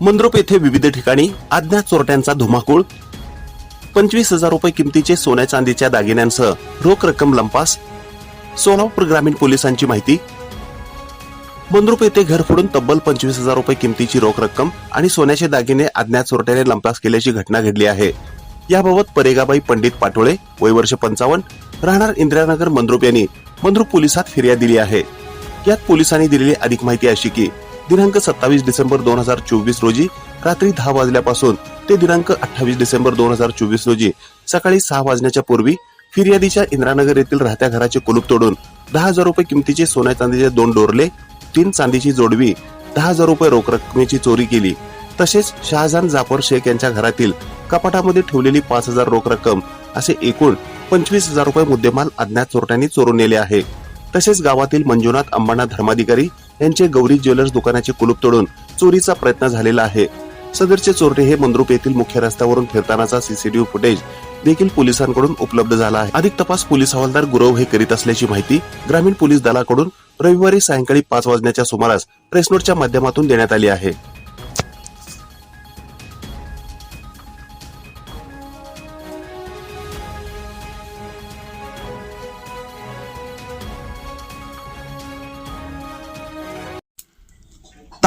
मंद्रुप येथे विविध ठिकाणी अज्ञात चोरट्यांचा धुमाकूळ पंचवीस हजार रुपये किमतीचे सोन्या चांदीच्या दागिन्यांसह रोख रक्कम लंपास सोलापूर ग्रामीण पोलिसांची माहिती. मंद्रुप येथे घर फोडून तब्बल पंचवीस हजार रुपये किमतीची रोख रक्कम आणि सोन्याचे दागिने अज्ञात चोरट्याने लंपास केल्याची घटना घडली आहे. याबाबत परेगाबाई पंडित पाटोळे वय वर्ष पंचावन्न राहणार इंदिरानगर मंद्रुप यांनी मंद्रुप पोलिसात फिर्याद दिली आहे. यात पोलिसांनी दिलेली अधिक माहिती अशी की दिनांक सत्तावीस डिसेंबर दोन हजार चोवीस रोजी रात्री दहा वाजल्यापासून ते दिनांक अठ्ठावीस डिसेंबर दोन हजार चोवीस रोजी सकाळी सहा वाजण्याच्या पूर्वी फिर्यादीच्या इंद्रानगर येथील राहत्या घराचे कुलूप तोडून दहा हजार रुपये किमतीचे सोन्या चांदीचे दोन डोरले तीन चांदीची जोडवी दहा हजार रुपये रोख रकमेची चोरी केली. तसेच शहाजान जाफर शेख यांच्या घरातील कपाटामध्ये ठेवलेली पाच हजार रोख रक्कम असे एकूण पंचवीस हजार रुपये मुद्देमाल अज्ञात चोरट्यांनी चोरून नेले आहे. तसेच गावातील मंजुनाथ अंबाना धर्माधिकारी यांचे गौरी ज्वेलर्स दुकानाचे कुलूप तोडून चोरीचा प्रयत्न झालेला आहे. सदरचे चोरटे हे मंद्रुप येथील मुख्य रस्त्यावरून फिरतानाचा सीसीटीव्ही फुटेज देखील पोलिसांकडून उपलब्ध झाला आहे. अधिक तपास पोलीस हवालदार गुरव हे करीत असल्याची माहिती ग्रामीण पोलीस दलाकडून रविवारी सायंकाळी पाच वाजण्याच्या सुमारास प्रेस नोटच्या माध्यमातून देण्यात आली आहे.